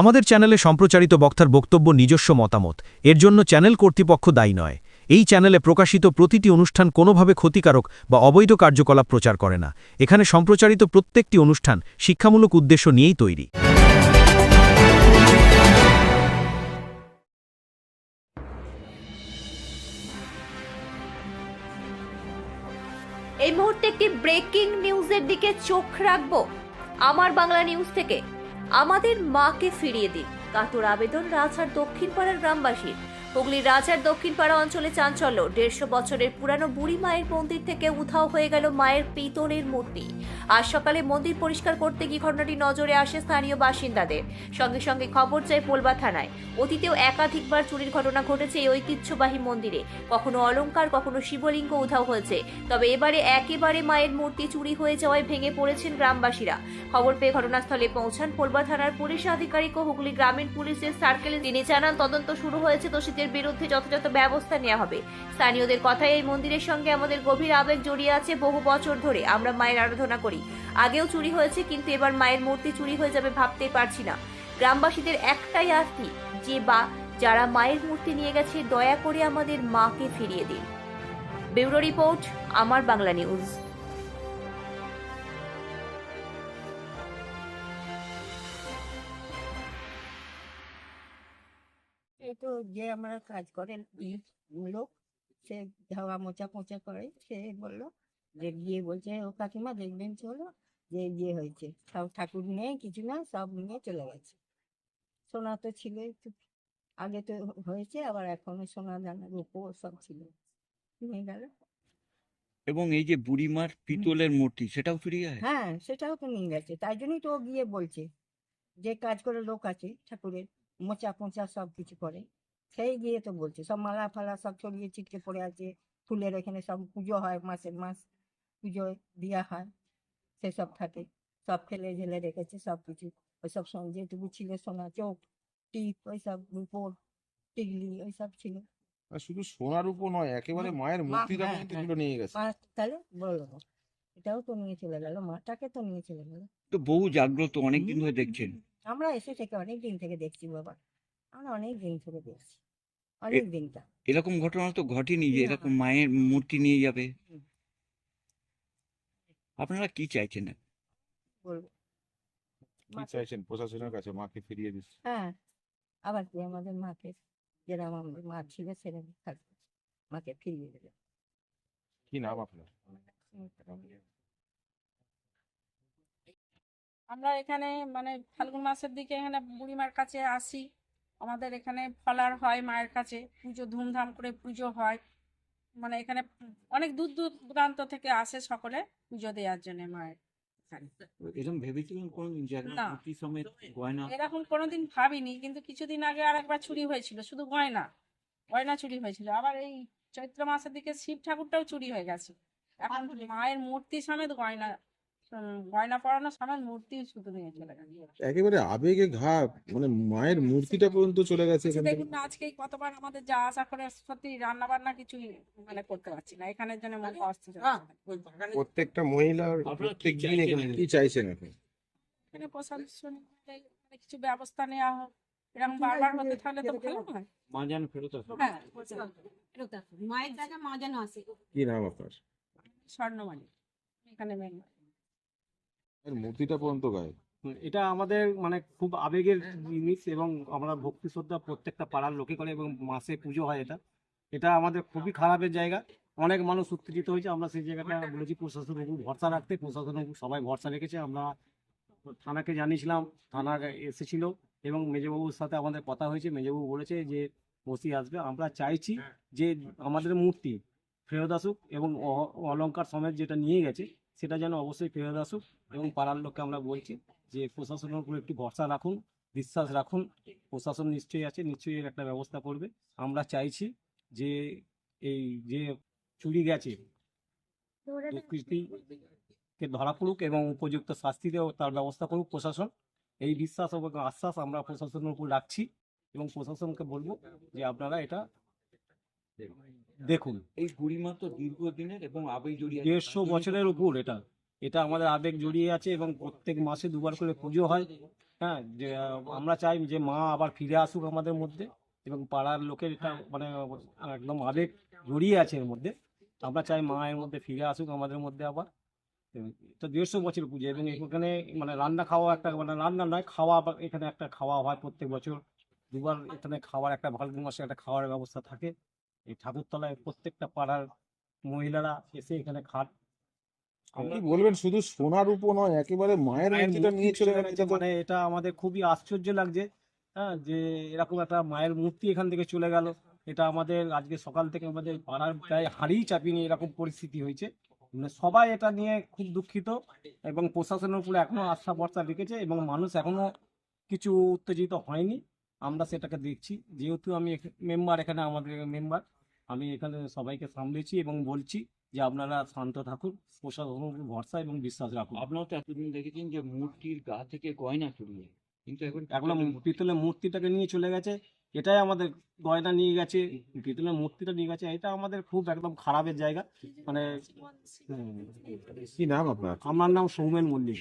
আমাদের চ্যানেলে সম্প্রচারিত বক্তার বক্তব্য নিজস্ব মতামত। এর জন্য চ্যানেল কর্তৃপক্ষ দায়ী নয়। এই চ্যানেলে প্রকাশিত প্রতিটি অনুষ্ঠান কোনোভাবে ক্ষতিকারক বা অবৈধ কার্যকলাপ প্রচার করে না। এখানে সম্প্রচারিত প্রত্যেকটি অনুষ্ঠান শিক্ষামূলক উদ্দেশ্য নিয়েই তৈরি। এই মুহূর্তে একটি ব্রেকিং নিউজের দিকে চোখ রাখব। আমার বাংলা নিউজ থেকে। আমাদের মাকে ফিরিয়ে দিন। কাতর আবেদন রাজহাট দক্ষিণ পাড়ার গ্রামবাসীর। হুগলির রাজার দক্ষিণ পাড়া অঞ্চলে চাঞ্চল্য। দেড়শো বছরের পুরানো বুড়ি মায়ের মন্দির থেকে উধাও হয়ে গেল মায়ের পিতলের মূর্তি। আজ সকালে মন্দির পরিষ্কার করতে গিয়ে ঘটনাটি নজরে আসে স্থানীয় বাসিন্দাদের। সঙ্গে সঙ্গে খবর চায় পোলবা থানায়। অতীতেও একাধিকবার চুরির ঘটনা ঘটেছে এই ঐতিহ্যবাহী মন্দিরে। কখনো অলংকার, কখনো শিবলিঙ্গ উধাও হয়েছে। তবে এবারে একেবারে মায়ের মূর্তি চুরি হয়ে যাওয়ায় ভেঙে পড়েছেন গ্রামবাসীরা। খবর পেয়ে ঘটনাস্থলে পৌঁছান পোলবা থানার পুলিশ আধিকারিক ও হুগলি গ্রামীণ পুলিশের সার্কেলে। তিনি জানান, তদন্ত শুরু হয়েছে দোষীদের বিরুদ্ধে যথাযথ ব্যবস্থা নেওয়া হবে। স্থানীয়দের কথায় এই মন্দিরের সঙ্গে আমাদের গভীর আবেগ জড়িয়ে আছে বহু বছর ধরে। আমরা মায়ের আরাধনা করি। আগেও চুরি হয়েছে, কিন্তু এবার মায়ের মূর্তি চুরি হয়ে যাবে ভাবতে পারছি না। গ্রামবাসীদের একটাই আর্থি যে বা যারা মায়ের মূর্তি নিয়ে গেছে, দয়া করে আমাদের মাকে ফিরিয়ে দিন। ব্যুরো রিপোর্ট, আমার বাংলা নিউজ। তো যে আমরা কাজ করেন লোক সে ধাওয়া মোচা পোচা করে সে বলল যে গিয়ে বলছে ও কাকিমা দেখবেন চলো যে বিয়ে হয়েছে সব ঠাকুর নেই কিছু না সব নিয়ে চলে গেছে। সোনা তো ছিল আগে তো হয়েছে আবার এখনও সোনা দানা রূপো সব ছিল। নিয়ে গেল। এবং এই যে বুড়িমার পিতলের মূর্তি সেটাও ফিরে যায় হ্যাঁ সেটাও তো নিয়ে গেছে তাই জন্যই তো ও গিয়ে বলছে যে কাজ করে লোক আছে ঠাকুরের। মোচা পোচা সব কিছু করে। সেই গিয়ে তো বলছে সব মালা ফালা সব ছড়িয়ে ছিটকে পড়ে আছে। ফুলের এখানে সব পুজো হয় মাসের মাস পুজো দেওয়া হয় সেসব থাকে। সব ফেলে ঝেলে রেখেছে সব কিছু। ওইসব সব যেটুকু ছিল সোনা চোখ টিপ ওইসব রূপোর টিগলি ওইসব ছিল। শুধু সোনার উপর নয় একেবারে মায়ের মা- মূর্তিটা হ্যাঁ, হ্যাঁ। নিয়ে গেছে। তাহলে বলো এটাও তো নিয়ে চলে গেল মাটাকে তো নিয়ে চলে গেল। তো বহু জাগ্রত অনেকদিন ধরে দেখছেন। আমরা এসে থেকে অনেক দিন থেকে দেখছি বাবা। আমরা অনেক দিন থেকে দেখছি। অনেক দিনটা। এরকম ঘটনা তো ঘটেনি যে এরকম মায়ের মূর্তি নিয়ে যাবে। আপনারা কি চাইছেন? বলব। কি চাইছেন? প্রশাসনের কাছে মাকে ফিরিয়ে দিচ্ছে হ্যাঁ। আবার কি? আমাদের মাকে। যেরকম আমাদের মা ছিল সেরকম থাকবে। মাকে ফিরিয়ে দেবে। কি নাম আপনার? আমরা এখানে মানে ফাল্গুন মাসের দিকে এখানে বুড়িমার কাছে আসি। আমাদের এখানে ফলার হয় মায়ের কাছে। পুজো ধুমধাম করে পুজো হয়। মানে এখানে অনেক দূর দূর দূরান্ত থেকে আসে সকলে পুজো দেওয়ার জন্য মায়ের এরকম ভেবেছিলেন কোন না। গয়না? এরকম কোনোদিন ভাবিনি কিন্তু কিছুদিন আগে আর একবার চুরি হয়েছিল শুধু গয়না। গয়না চুরি হয়েছিল। আবার এই চৈত্র মাসের দিকে শিব ঠাকুরটাও চুরি হয়ে গেছে। এখন মায়ের মূর্তি সমেত গয়না গয়না পরানো সমেত মূর্তি শুধু নিয়ে চলে গেছে। একেবারে আবেগে ঘা মানে মায়ের মূর্তিটা পর্যন্ত চলে গেছে এখান দেখুন না আজকেই কতবার আমাদের যা আশা করে সত্যি রান্না বান্না কিছুই মানে করতে পারছি না এখানের জন্য মনে অস্থির হচ্ছে। প্রত্যেকটা মহিলার প্রত্যেক দিন এখানে কি চাইছেন এখন এখানে প্রশাসনিক মানে কিছু ব্যবস্থা নেওয়া হোক এরকম বারবার হতে থাকলে তো ভালো নয় মা ফেরত আসে হ্যাঁ মায়ের জায়গায় মা আসে কি নাম আপনার? স্বর্ণমালী এখানে মেন মায়ের মূর্তিটা পর্যন্ত গায়ে? এটা আমাদের মানে খুব আবেগের জিনিস এবং আমরা ভক্তি শ্রদ্ধা প্রত্যেকটা পাড়ার লোকে করে এবং মাসে পুজো হয় এটা। এটা আমাদের খুবই খারাপের জায়গা। অনেক মানুষ উত্তেজিত হয়েছে। আমরা সেই জায়গাটা বলেছি প্রশাসনের ভরসা রাখতে। প্রশাসনের উপর সবাই ভরসা রেখেছে। আমরা থানাকে জানিয়েছিলাম। থানা এসেছিল এবং মেজবাবুর সাথে আমাদের কথা হয়েছে। মেজবাবু বলেছে যে ওসি আসবে। আমরা চাইছি যে আমাদের মূর্তি ফেরত আসুক এবং অ- অলংকার সমেত যেটা নিয়ে গেছে সেটা যেন অবশ্যই ফেরত আসুক এবং পাড়ার লোককে আমরা বলছি যে প্রশাসনের উপর একটু ভরসা রাখুন বিশ্বাস রাখুন প্রশাসন নিশ্চয়ই আছে নিশ্চয়ই এর একটা ব্যবস্থা করবে। আমরা চাইছি যে এই যে চুরি গেছে দুষ্কৃতীকে ধরা পড়ুক এবং উপযুক্ত শাস্তি দেওয়া তার ব্যবস্থা করুক প্রশাসন। এই বিশ্বাস এবং আশ্বাস আমরা প্রশাসনের উপর রাখছি এবং প্রশাসনকে বলব যে আপনারা এটা দেখুন। এই বুড়িমা তো দীর্ঘদিনের এবং আবেগ জড়িয়ে দেড়শো বছরের উপর এটা। এটা আমাদের আবেগ জড়িয়ে আছে এবং প্রত্যেক মাসে দুবার করে পুজো হয়। হ্যাঁ যে আমরা চাই যে মা আবার ফিরে আসুক আমাদের মধ্যে এবং পাড়ার লোকের এটা মানে একদম আবেগ জড়িয়ে আছে এর মধ্যে। আমরা চাই মা এর মধ্যে ফিরে আসুক আমাদের মধ্যে আবার। তো দেড়শো বছর পুজো এবং এখানে মানে রান্না খাওয়া একটা মানে রান্না নয় খাওয়া এখানে একটা খাওয়া হয় প্রত্যেক বছর। দুবার এখানে খাওয়ার একটা ফাল্গুন মাসে একটা খাওয়ার ব্যবস্থা থাকে। এই ঠাকুরতলায় প্রত্যেকটা পাড়ার মহিলারা এসে এখানে খাট আপনি বলবেন শুধু সোনার উপর নয় একেবারে মায়ের মূর্তিটা নিয়ে চলে গেছে। মানে এটা আমাদের খুবই আশ্চর্য লাগছে হ্যাঁ যে এরকম একটা মায়ের মূর্তি এখান থেকে চলে গেল। এটা আমাদের আজকে সকাল থেকে আমাদের পাড়ার প্রায় হাড়িই চাপিয়ে নিয়ে এরকম পরিস্থিতি হয়েছে। মানে সবাই এটা নিয়ে খুব দুঃখিত এবং প্রশাসনের উপরে এখনও আস্থা ভরসা রেখেছে এবং মানুষ এখনও কিছু উত্তেজিত হয়নি। আমরা সেটাকে দেখছি। যেহেতু আমি মেম্বার এখানে আমাদের মেম্বার আমি এখানে সবাইকে সামলেছি এবং বলছি যে আপনারা শান্ত থাকুন প্রশাসনের উপর ভরসা এবং বিশ্বাস রাখুন। আপনারা তো এতদিন দেখেছেন যে মূর্তির গা থেকে গয়না চুরি হয় কিন্তু এখন এগুলো পিতলের মূর্তিটাকে নিয়ে চলে গেছে এটাই আমাদের গয়না নিয়ে গেছে পিতলের মূর্তিটা নিয়ে গেছে এটা আমাদের খুব একদম খারাপের জায়গা। মানে কি নাম আপনার? আমার নাম সৌমেন মল্লিক।